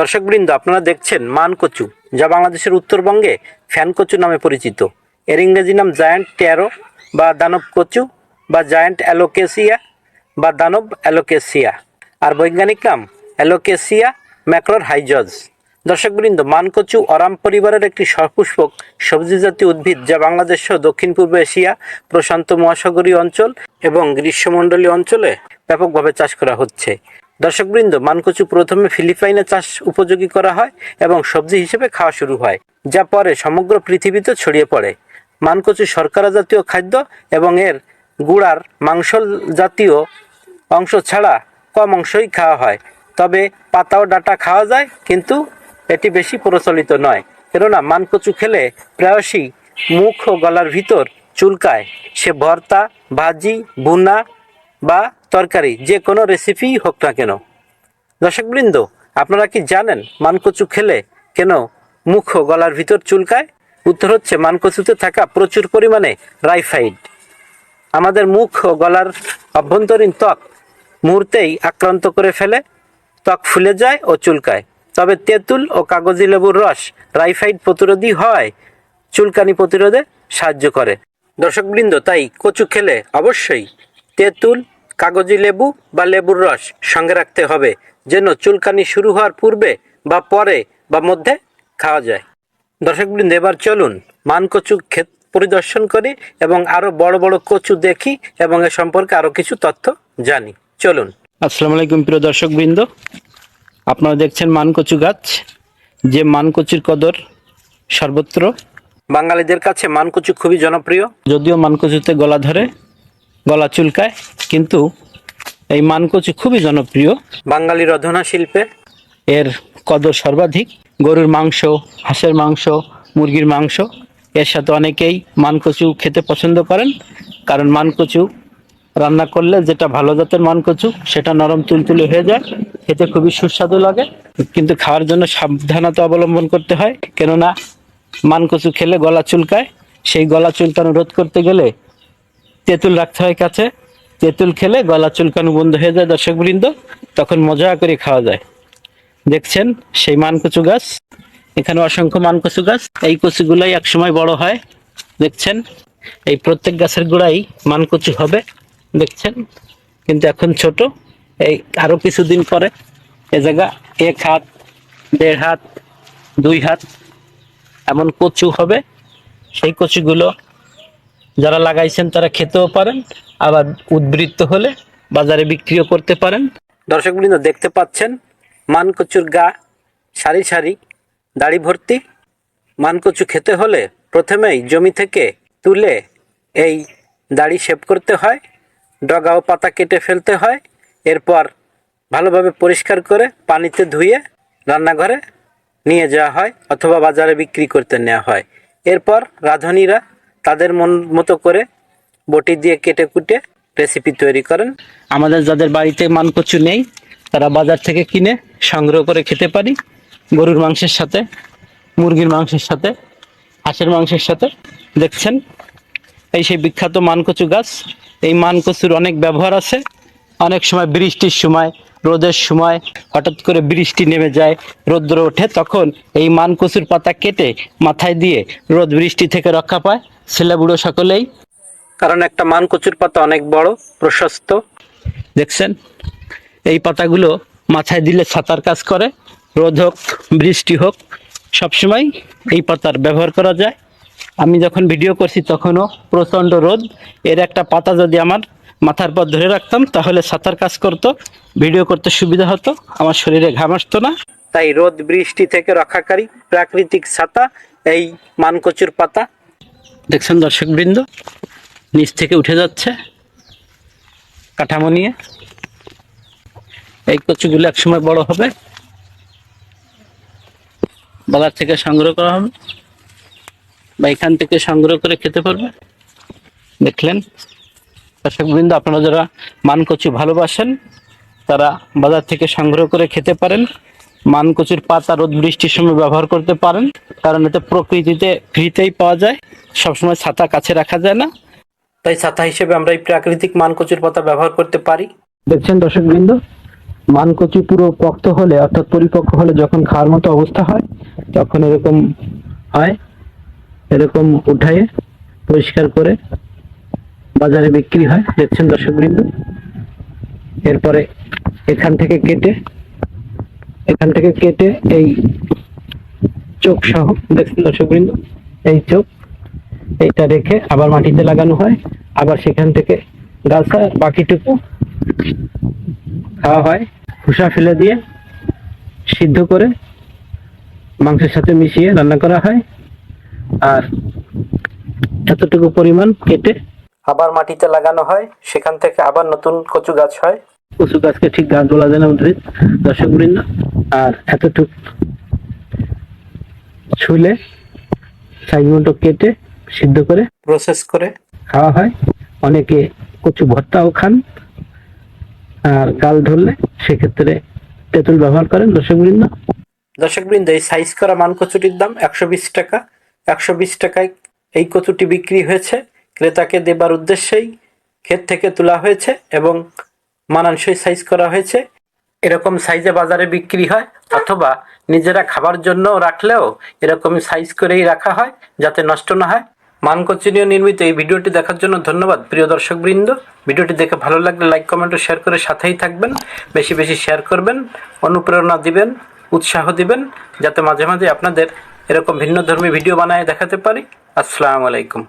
দর্শকবৃন্দ, আপনারা দেখছেন মান কচু যা বাংলাদেশের উত্তরবঙ্গে ফ্যান কচু নামে পরিচিত। এর ইংরেজি নাম জায়ান্ট ট্যারো বা দানব কচু বা জায়ান্ট অ্যালোকেসিয়া বা দানব অ্যালোকেসিয়া। আর বৈজ্ঞানিক নাম অ্যালোকেসিয়া ম্যাক্রোর হাইজজ দর্শকবৃন্দ, মানকচু অরাম পরিবারের একটি সপুষ্পক সবজি জাতীয় উদ্ভিদ যা বাংলাদেশ সহ দক্ষিণ পূর্ব এশিয়া, প্রশান্ত মহাসাগরীয় অঞ্চল এবং গ্রীষ্মমণ্ডলীয় অঞ্চলে ব্যাপকভাবে চাষ করা হচ্ছে। দর্শকবৃন্দ, মানকচু প্রথমে ফিলিপাইনে চাষ উপযোগী করা হয় এবং সবজি হিসেবে খাওয়া শুরু হয়, যা পরে সমগ্র পৃথিবীতে ছড়িয়ে পড়ে। মানকচু শর্করা জাতীয় খাদ্য এবং এর গুড়ার মাংস জাতীয় অংশ ছাড়া কম অংশই খাওয়া হয়। তবে পাতা ও ডাটা খাওয়া যায়, কিন্তু এটি বেশি প্রচলিত নয়। কেননা মানকচু খেলে প্রায়শই মুখ ও গলার ভিতর চুলকায়। সে ভর্তা, ভাজি, ভুনা বা তরকারি, যে কোনো রেসিপি হোক না কেন। দর্শকবৃন্দ, আপনারা কি জানেন মানকচু খেলে কেন মুখ গলার ভিতর চুলকায়? উত্তর হচ্ছে, মানকচুতে থাকা প্রচুর পরিমাণে রাইফাইড। আমাদের মুখ ও গলার অভ্যন্তরীণ ত্বক মুহূর্তেই আক্রান্ত করে ফেলে, ত্বক ফুলে যায় ও চুলকায়। তবে তেঁতুল ও কাগজি লেবুর রস রাইফাইড প্রতিরোধী হয়, চুলকানি প্রতিরোধে সাহায্য করে। দর্শকবৃন্দ, তাই কচু খেলে অবশ্যই তেঁতুল কাগজি লেবু বা লেবুর রস সঙ্গে রাখতে হবে যেন চুলকানি শুরু হওয়ার পূর্বে বা পরে বা মধ্যে খাওয়া যায়। দর্শকবৃন্দ এবার চলুন মান কচু ক্ষেত পরিদর্শন করি এবং আরও বড় বড় কচু দেখি এবং এ সম্পর্কে আরও কিছু তথ্য জানি। চলুন। আসসালামু আলাইকুম প্রিয় দর্শকবৃন্দ আপনারা দেখছেন মানকচু গাছ যে মানকচুর কদর সর্বত্র। বাঙালিদের কাছে মানকচু খুবই জনপ্রিয়। যদিও মানকচুতে গলা ধরে গলা চুলকায় কিন্তু এই মানকচু খুবই জনপ্রিয়। বাঙালির অধনা শিল্পে। এর কদর সর্বাধিক। গরুর মাংস হাঁসের মাংস মুরগির মাংস এর সাথে অনেকেই মানকচু খেতে পছন্দ করেন কারণ মানকচু রান্না করলে যেটা ভালো জাতের মানকচু সেটা নরম তুলতুলে হয়ে যায় খেতে খুবই সুস্বাদু লাগে। কিন্তু খাওয়ার জন্য সাবধানতা অবলম্বন করতে হয় কেননা মানকচু খেলে গলা চুলকায়। সেই গলা চুলকানো রোধ করতে গেলে তেঁতুল রাখতে হয় কাছে। তেঁতুল খেলে গলা চুলকানো বন্ধ হয়ে যায় দর্শক বৃন্দ তখন মজা করে খাওয়া যায়। দেখছেন সেই মানকচু গাছ, এখানে অসংখ্য মানকচু গাছ, এই কচুগুলাই একসময় বড় হয়। দেখছেন, এই প্রত্যেক গাছের গোড়াই মানকচু হবে। দেখছেন, কিন্তু এখন ছোট, এই আরও কিছুদিন পরে এ জায়গা এক হাত, দেড় হাত, দুই হাত এমন কচু হবে। সেই কচুগুলো যারা লাগাইছেন তারা খেতেও পারেন, আবার উদ্বৃত্ত হলে বাজারে বিক্রিও করতে পারেন। দর্শকবৃন্দ দেখতে পাচ্ছেন মানকচুর গা সারি সারি দাড়ি ভর্তি। মানকচু খেতে হলে প্রথমেই জমি থেকে তুলে এই দাড়ি শেভ করতে হয়, ডগা ও পাতা কেটে ফেলতে হয়, এরপর ভালোভাবে পরিষ্কার করে পানিতে ধুয়ে রান্নাঘরে নিয়ে যাওয়া হয় অথবা বাজারে বিক্রি করতে নেওয়া হয়। এরপর রাঁধুনিরা তাদের মন মতো করে বটি দিয়ে কেটে কুটে রেসিপি তৈরি করেন। আমাদের যাদের বাড়িতে মানকচু নেই, তারা বাজার থেকে কিনে সংগ্রহ করে খেতে পারি। গরুর মাংসের সাথে, মুরগির মাংসের সাথে, হাঁসের মাংসের সাথে। দেখছেন? এই সেই বিখ্যাত মানকচু গাছ। এই মানকচুর অনেক ব্যবহার আছে। অনেক সময় বৃষ্টির সময়, রোদের সময় হঠাৎ করে বৃষ্টি নেমে যায়, রৌদ্র ওঠে, তখন এই মানকচুর পাতা কেটে মাথায় দিয়ে রোদ বৃষ্টি থেকে রক্ষা পায়। ছেলে বুড়ো সকলেই। কারণ একটা মানকচুর পাতা অনেক বড় প্রশস্ত। দেখছেন? এই পাতাগুলো মাথায় দিলে ছাতার কাজ করে। রোদ হোক বৃষ্টি হোক সবসময় এই পাতার ব্যবহার করা যায়। আমি যখন ভিডিও করছি তখনও প্রচণ্ড রোদ। এর একটা পাতা যদি আমার মাথার পর ধরে রাখতাম তাহলে ছাতার কাজ করতো ভিডিও করতে সুবিধা হতো আমার শরীরে ঘাম আসতো না। তাই রোদ বৃষ্টি থেকে রক্ষাকারী প্রাকৃতিক ছাতা এই মানকচুর পাতা দেখছেন দর্শকবৃন্দ? নিচ থেকে উঠে যাচ্ছে কাঠামো নিয়ে। এই কচুগুলো একসময় বড় হবে। বাজার থেকে সংগ্রহ করা হবে। বা এখান থেকে সংগ্রহ করে খেতে পারবে। দেখলেন? দর্শকবৃন্দ, আপনারা যারা মানকচু ভালোবাসেন, তারা বাজার থেকে সংগ্রহ করে খেতে পারেন। মানকচুর পাতা রোদ বৃষ্টির সময় ব্যবহার করতে পারেন, কারণ এতে প্রকৃতিতে ফ্রিতেই পাওয়া যায়। সবসময় ছাতা কাছে রাখা যায় না। তাই ছাতা হিসেবে আমরা এই প্রাকৃতিক মানকচুর পাতা ব্যবহার করতে পারি। দেখছেন দর্শকবৃন্দ? মানকচু পুরো পক্ত হলে, অর্থাৎ পরিপক্ক হলে যখন খাওয়ার মতো অবস্থা হয়, তখন এরকম হয় এরকম উঠায়ে পরিষ্কার করে বাজারে বিক্রি হয়। দেখছেন দর্শকবৃন্দ? এরপরে এখান থেকে কেটে এখান থেকে কেটে এই চোখ সহ, দেখছেন দর্শকবৃন্দ? এই চোখ, এইটা রেখে আবার মাটিতে লাগানো হয়। আবার সেখান থেকে গাছ বাকিটুকু খাওয়া হয়। খোসা ফেলে দিয়ে সিদ্ধ করে মাংসের সাথে মিশিয়ে রান্না করা হয়। আর এতটুকু পরিমাণ কেটে আবার মাটিতে লাগানো হয়। সেখান থেকে আবার নতুন কচু গাছ হয়। কচু গাছকে ঠিক গাছ বলা যায় না উদ্ভিদ দর্শক বৃন্দ আর এতটুকু ছুলে মতো কেটে সিদ্ধ করে প্রসেস করে। খাওয়া হয়। অনেকে কচু ভর্তাও খান আর গাল ধরলে সেক্ষেত্রে তেঁতুল ব্যবহার করেন দর্শকবৃন্দ। দর্শকবৃন্দ এই সাইজ করা মান কচুটির দাম একশো বিশ টাকা। একশো বিশ টাকায় এই কচুটি বিক্রি হয়েছে। ক্রেতাকে দেবার উদ্দেশ্যেই ক্ষেত থেকে তোলা হয়েছে এবং মানানসই সাইজ করা হয়েছে। এরকম সাইজে বাজারে বিক্রি হয় অথবা নিজেরা খাবার জন্য রাখলেও এরকম সাইজ করেই রাখা হয় যাতে নষ্ট না হয়। মানকচিনীয় নির্মিত এই ভিডিওটি দেখার জন্য ধন্যবাদ, প্রিয় দর্শক বৃন্দ ভিডিওটি দেখে ভালো লাগলে লাইক কমেন্ট ও শেয়ার করে সাথেই থাকবেন। বেশি বেশি শেয়ার করবেন, অনুপ্রেরণা দিবেন, উৎসাহ দিবেন, যাতে মাঝে মাঝে আপনাদের এরকম ভিন্ন ধর্মী ভিডিও বানায় দেখাতে পারি। আসসালামু আলাইকুম।